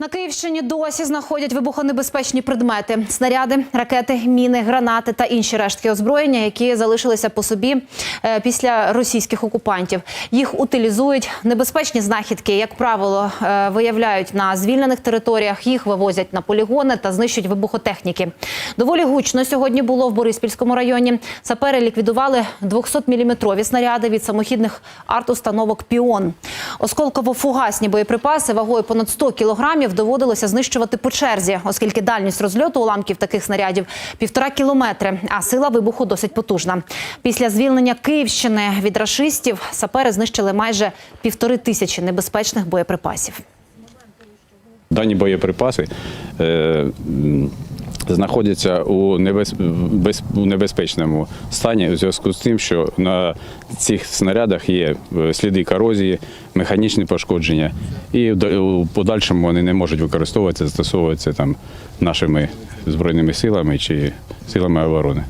На Київщині досі знаходять вибухонебезпечні предмети: снаряди, ракети, міни, гранати та інші рештки озброєння, які залишилися по собі е, після російських окупантів. Їх утилізують. Небезпечні знахідки, як правило, е, виявляють на звільнених територіях. Їх вивозять на полігони та знищують вибухотехніки. Доволі гучно сьогодні було в Бориспільському районі. Сапери ліквідували 200-мм снаряди від самохідних арт-установок Піон. Осколково-фугасні боєприпаси вагою понад 100 кілограмів доводилося знищувати по черзі, оскільки дальність розльоту уламків таких снарядів півтора кілометри, а сила вибуху досить потужна. Після звільнення Київщини від рашистів сапери знищили майже півтори тисячі небезпечних боєприпасів. Дані боєприпаси е, знаходяться у, небез, небезпечному стані у зв'язку з тим, що на цих снарядах є е, сліди корозії, механічні пошкодження, і в подальшому вони не можуть використовуватися, застосовуватися там нашими збройними силами чи силами оборони.